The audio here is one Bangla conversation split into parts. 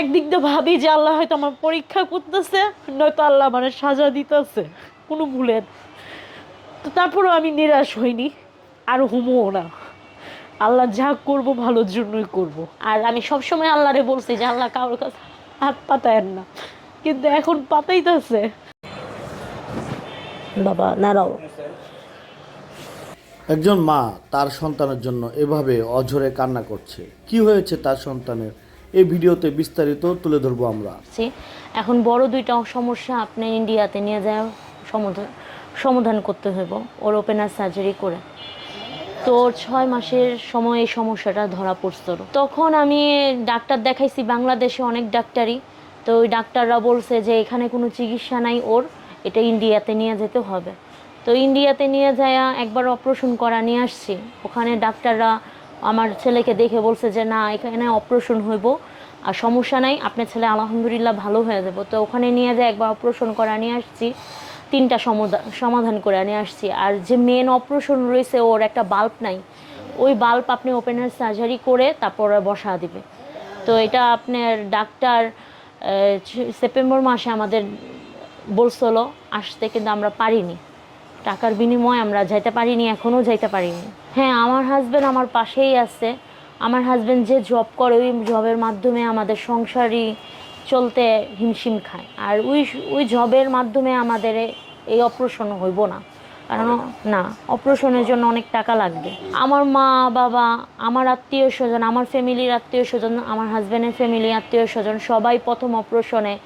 একদিক দিয়ে ভাবি যে আল্লাহ হয়তো আমার পরীক্ষা করতেছে, নয়তো আল্লাহ আমার সাজা দিতেছে। কোনো ভুলের তো তারপরেও আমি নিরাশ হইনি, আর হুমও না। আল্লাহ যা করব ভালোর জন্যই করব। আর আমি সবসময় আল্লাহরে বলছি যে আল্লাহ কারোর কাছে হাত পাতায়েন না। কিন্তু এখন পাতাইতেছে। বাবা, নাড়াও। একজন মা তার সন্তানের জন্য এভাবে অঝরে কান্না করছে। কি হয়েছে তার সন্তানের? এই ভিডিওতে বিস্তারিত তুলে ধরবো আমরা। এখন বড় দুইটা সমস্যা আপনি ইন্ডিয়াতে নিয়ে যায় সমাধান সমাধান করতে হইব, ওর ওপেনার সার্জারি করে। তো ছয় মাসের সময় এই সমস্যাটা ধরা পড়ছিল। তখন আমি ডাক্তার দেখাইছি, বাংলাদেশে অনেক ডাক্তারই। তো ওই ডাক্তাররা বলছে যে, এখানে কোনো চিকিৎসা নাই ওর, এটা ইন্ডিয়াতে নিয়ে যেতে হবে। তো ইন্ডিয়াতে নিয়ে যায় একবার অপারেশন করা নিয়ে আসছি। ওখানে ডাক্তাররা আমার ছেলেকে দেখে বলছে যে, না, এখানে অপারেশন হইব আর সমস্যা নাই। আপনার ছেলে আলহামদুলিল্লাহ ভালো হয়ে যাব। তো ওখানে নিয়ে যায়, একবার অপারেশন করা নিয়ে আসছি, তিনটা সমাধান করে নিয়ে আসছি। আর যে মেন অপারেশন রয়েছে, ওর একটা বাল্ব নাই। ওই বাল্ব আপনি ওপেনার সার্জারি করে তারপর বসা দিবে। তো এটা আপনার ডাক্তার সেপ্টেম্বর মাসে আমাদের বলছিল, আসতে কিন্তু আমরা পারিনি। টাকার বিনিময়ে আমরা যাইতে পারিনি এখনও যাইতে পারিনি। হ্যাঁ আমার হাজব্যান্ড আমার পাশেই আছে। আমার হাজব্যান্ড যে জব করে ওই জবের মাধ্যমে আমাদের সংসারই চলতে হিমশিম খায়। আর ওই ওই জবের মাধ্যমে আমাদের এই অপারেশন হইব না। কারণ না। অপারেশনের জন্য অনেক টাকা লাগবে। আমার মা বাবা আমার আত্মীয় স্বজন আমার ফ্যামিলির আত্মীয় স্বজন আমার হাজব্যান্ডের ফ্যামিলি আত্মীয় স্বজন সবাই প্রথম অপারেশনে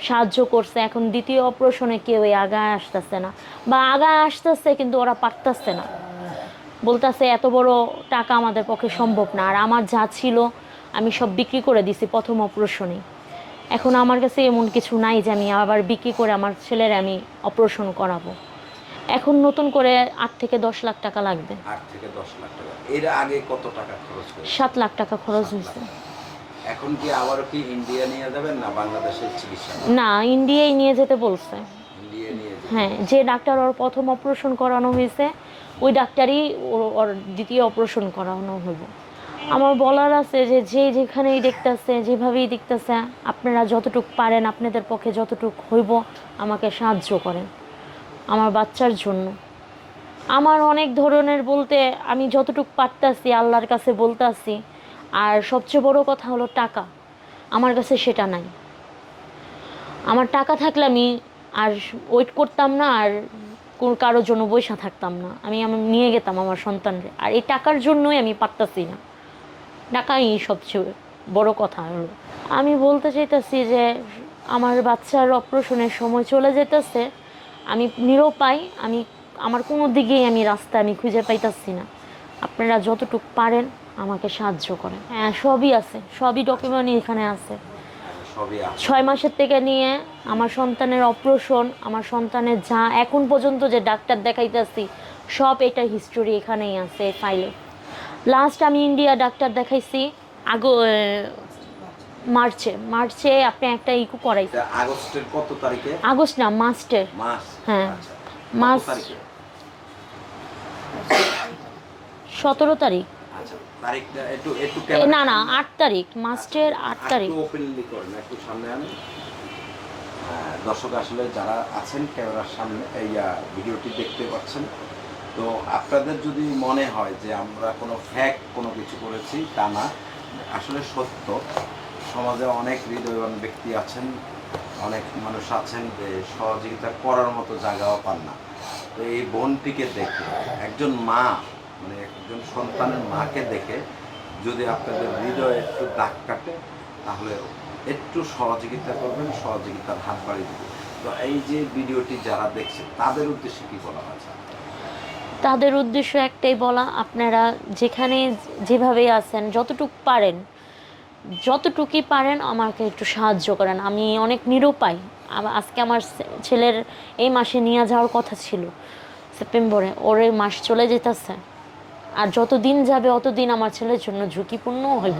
সাহায্য করছে। এখন দ্বিতীয় অপারেশনে কেউই আগায় আসতেছে না। বা আগায় আসতেছে কিন্তু ওরা পারতেছে না। বলতেছে এত বড় টাকা আমাদের পক্ষে সম্ভব না। আর আমার যা ছিল আমি সব বিক্রি করে দিছি প্রথম অপারেশনেই এখন আমার কাছে এমন কিছু নাই যে আমি আবার বিক্রি করে আমার ছেলের আমি অপারেশন করাবো। এখন নতুন করে আট থেকে দশ লাখ টাকা লাগবে। আট থেকে দশ লাখ টাকা। এর আগে কত টাকা খরচ সাত লাখ টাকা খরচ হয়েছে। এখন কি আবারও কি ইন্ডিয়া নিয়ে যাবেন না বাংলাদেশের চিকিৎসা? না ইন্ডিয়ায় নিয়ে যেতে বলছে। হ্যাঁ যে ডাক্তার ওর প্রথম অপারেশন করানো হয়েছে, ওই ডাক্তারই ওর দ্বিতীয় অপারেশন করানো হইব। আমার বলার আছে যে যে যেখানেই দেখতেছে, যেভাবেই দেখতেছে, আপনারা যতটুক পারেন, আপনাদের পক্ষে যতটুক হইব, আমাকে সাহায্য করেন, আমার বাচ্চার জন্য। আমার অনেক ধরনের বলতে, আমি যতটুক পারতাছি, আল্লাহর কাছে বলতাছি, আর সবচেয়ে বড় কথা হলো টাকা। আমার কাছে সেটা নাই। আমার টাকা থাকলে আমি আর ওয়েট করতাম না আর কারোর জন্য বৈশা থাকতাম না। আমি আমার নিয়ে গেতাম আমার সন্তানরে। আর এই টাকার জন্যই আমি পারতাছি না। টাকাই সবচেয়ে বড় কথা হলো। আমি বলতে চাইতেছি যে আমার বাচ্চার অপারেশনের সময় চলে যেতেছে। আমি নিরুপায় আমি, আমার কোনো দিকেই আমি রাস্তা আমি খুঁজে পাইতাছি না। আপনারা যতটুকু পারেন আমাকে সাহায্য করেন। হ্যাঁ সবই আছে। সবই ডকুমেন্ট এখানে আছে। ছয় মাসের থেকে নিয়ে আমার সন্তানের অপারেশন আমার সন্তানের যা এখন পর্যন্ত যে ডাক্তার দেখাইতেছি সব এটা হিস্টোরি এখানেই আছে ফাইলে লাস্ট আমি ইন্ডিয়া ডাক্তার দেখাইছি আগো মার্চে। মার্চে আপনি একটা ইকু করাইছেন। আগস্টের কত তারিখে? আগস্ট না মাস্টের মাস হ্যাঁ। আচ্ছা। মাস সতেরো তারিখ। আচ্ছা তারিখটা একটু একটু না না আট তারিখ মাস্টের আট তারিখ। একটু ওপেনলি করেন একটু সামনে আনেন। দর্শক আসলে যারা আছেন ক্যামেরার সামনে এই ভিডিওটি দেখতে পাচ্ছেন তো আপনাদের যদি মনে হয় যে আমরা কোনো ফ্যাক কোনো কিছু করেছি তা না আসলে সত্য। সমাজে অনেক হৃদয়বান ব্যক্তি আছেন অনেক মানুষ আছেন যে সহযোগিতা করার মতো জায়গাও পান না। তো এই বোনটিকে দেখে একজন মা মানে একজন সন্তানের মাকে দেখে যদি আপনাদের হৃদয়ে একটু দাগ কাটে, তাহলে একটু সহযোগিতা করবেন, সহযোগিতার হাত বাড়িয়ে দেবেন। তো এই যে ভিডিওটি যারা দেখছে, তাদের উদ্দেশ্যে কি বলা আছে তাদের উদ্দেশ্য একটাই বলা, আপনারা যেখানে যেভাবেই আছেন, যতটুক পারেন, যতটুকুই পারেন আমাকে একটু সাহায্য করেন। আমি অনেক নিরুপায়। আজকে আমার ছেলের এই মাসে নিয়ে যাওয়ার কথা ছিল, সেপ্টেম্বরে। ওর এই মাস চলে যেতেছে। আর যত দিন যাবে অত দিন আমার ছেলের জন্য ঝুঁকিপূর্ণ হইব।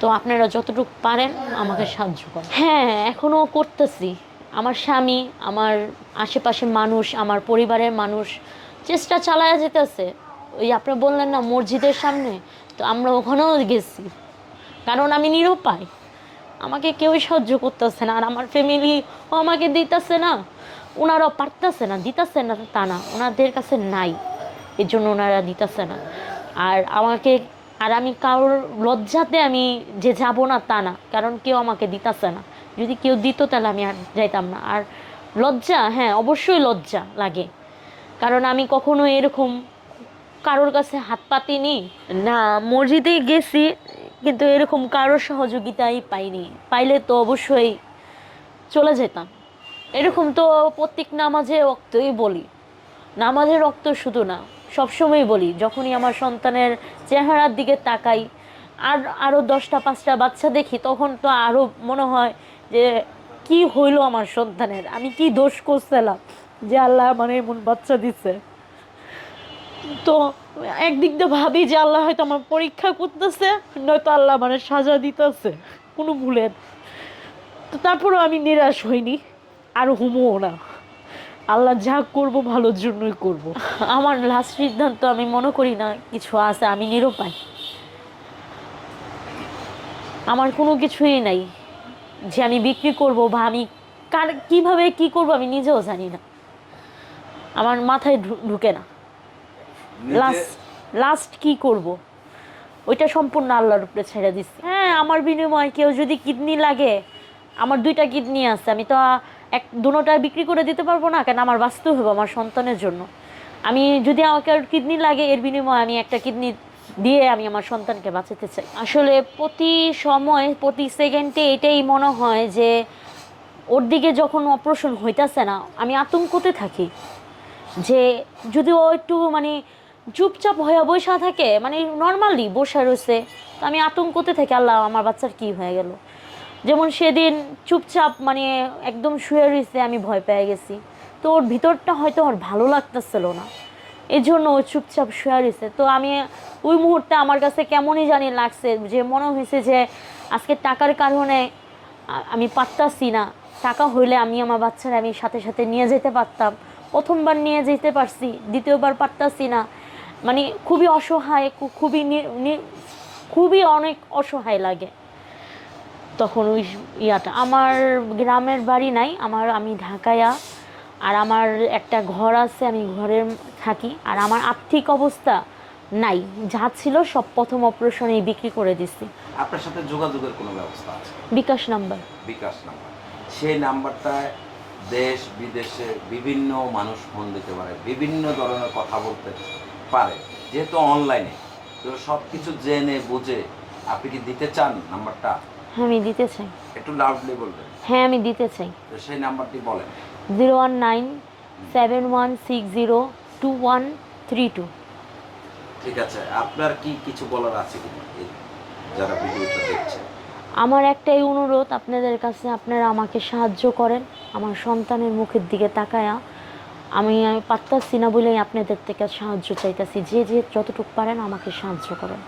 তো আপনারা যতটুকু পারেন আমাকে সাহায্য করেন। হ্যাঁ এখনও করতেছি। আমার স্বামী, আমার আশেপাশের মানুষ, আমার পরিবারের মানুষ চেষ্টা চালায়া যেতেছে। ওই আপনি বললেন না, মসজিদের সামনে। তো আমরা ওখানেও গেছি। কারণ আমি নিরুপায়। আমাকে কেউই সাহায্য করতেছে না। আর আমার ফ্যামিলি ও আমাকে দিতেছে না। ওনারাও পারতেছে না, দিতেছে না তা না। ওনাদের কাছে নাই। এর জন্য ওনারা দিতেছে না। আর আমাকে, আর আমি কারোর লজ্জাতে আমি যে যাব না তা না, কারণ কেউ আমাকে দিতেছে না। যদি কেউ দিত তাহলে আমি আর যাইতাম না। আর লজ্জা হ্যাঁ অবশ্যই লজ্জা লাগে। কারণ আমি কখনো এরকম কারোর কাছে হাত পাতিনি, না মসজিদে গেছি, কিন্তু এরকম কারোর সহযোগিতাই পাইনি। পাইলে তো অবশ্যই চলে যেতাম। এরকম তো প্রত্যেক নামাজে রক্তই বলি। নামাজের রক্ত শুধু না সবসময় বলি, যখনই আমার সন্তানের চেহারার দিকে তাকাই, আর আরও দশটা, পাঁচটা বাচ্চা দেখি, তখন তো আরও মনে হয় যে, কি হইল আমার সন্তানের? আমি কি দোষ করছিলাম যে আল্লাহ মানে এমন বাচ্চা দিচ্ছে তো একদিক দিয়ে ভাবি যে আল্লাহ হয়তো আমার পরীক্ষা করতেছে, নয়তো আল্লাহ মানে সাজা দিতেছে, কোনো ভুলের। তো তারপরেও আমি নিরাশ হইনি, আর হুমও না। আল্লাহ যা করব ভালোর জন্যই করব। আমার লাস্ট সিদ্ধান্ত আমি মনে করি না কিছু আছে আমি নিরুপায়। আমার কোনো কিছুই নাই যে আমি বিক্রি করব বা আমি কার কীভাবে কি করব আমি নিজেও জানি না। আমার মাথায় ঢুকে না। লাস্ট লাস্ট কি করব? ওইটা সম্পূর্ণ আল্লাহর উপরে ছেড়ে দিচ্ছি। হ্যাঁ আমার বিনিময়ে কেউ যদি কিডনি লাগে আমার দুইটা কিডনি আছে আমি তো এক দুটোটা বিক্রি করে দিতে পারব না, কেন আমার বাঁচতে হবে আমার সন্তানের জন্য। আমি যদি আমাকে কিডনি লাগে, এর বিনিময়ে আমি একটা কিডনি দিয়ে আমি আমার সন্তানকে বাঁচাতে চাই। আসলে প্রতি সময়, প্রতি সেকেন্ডে এটাই মনে হয় যে, ওর দিকে যখন অপারেশন হইতাছে না, আমি আতঙ্কতে থাকি। যে যদি ও একটু মানে চুপচাপ হয়ে বসা থাকে মানে নর্মালি বসে রয়েছে, তো আমি আতঙ্কতে থাকি, আল্লাহ, আমার বাচ্চার কি হয়ে গেল? যেমন সেদিন চুপচাপ মানে একদম শুয়ে রয়েছে আমি ভয় পেয়ে গেছি। তো ওর ভিতরটা হয়তো আমার ভালো লাগতেছিল না। এই জন্য ও চুপচাপ শুয়ে রয়েছে তো আমি ওই মুহূর্তে আমার কাছে কেমনই জানি লাগছে যে মনে হয়েছে যে আজকে টাকার কারণে আমি পারতাছি না। টাকা হইলে আমি আমার বাচ্চারা আমি সাথে সাথে নিয়ে যেতে পারতাম। প্রথমবার নিয়ে যেতে পারছি, দ্বিতীয়বার পারতাছি না। মানে খুবই অসহায় খুবই খুবই অনেক অসহায় লাগে। তখন ওই ইয়াটা। আমার গ্রামের বাড়ি নাই আমার আমি ঢাকায়া আর আমার একটা ঘর আছে আমি ঘরে থাকি আর আমার আর্থিক অবস্থা নাই। যা ছিল সব প্রথম অপারেশনে বিক্রি করে দিছি। আপনার সাথে যোগাযোগের কোনো ব্যবস্থা আছে? বিকাশ নাম্বার। বিকাশ নাম্বার। সেই নাম্বারটায় দেশ বিদেশে বিভিন্ন মানুষ ফোন দিতে পারে বিভিন্ন ধরনের কথা বলতে পারে যেহেতু অনলাইনে তো সব কিছু জেনে বুঝে আপনি কি দিতে চান নাম্বারটা? হ্যাঁ আমি দিতে চাই। একটু লাউডলি বলবেন। হ্যাঁ আমি দিতে চাই। তো সেই নাম্বারটি বলেন। Zero one nine seven one six zero two one three two. ঠিক আছে আপনার কি কিছু বলার আছে যারা ভিডিওটা দেখছে আমার একটাই অনুরোধ আপনাদের কাছে আপনারা আমাকে সাহায্য করেন আমার সন্তানের মুখের দিকে তাকায়া। আমি আমি পারতাছি না বলেই আপনাদের থেকে সাহায্য চাইতাছি। যে যে যতটুকু পারেন আমাকে সাহায্য করেন।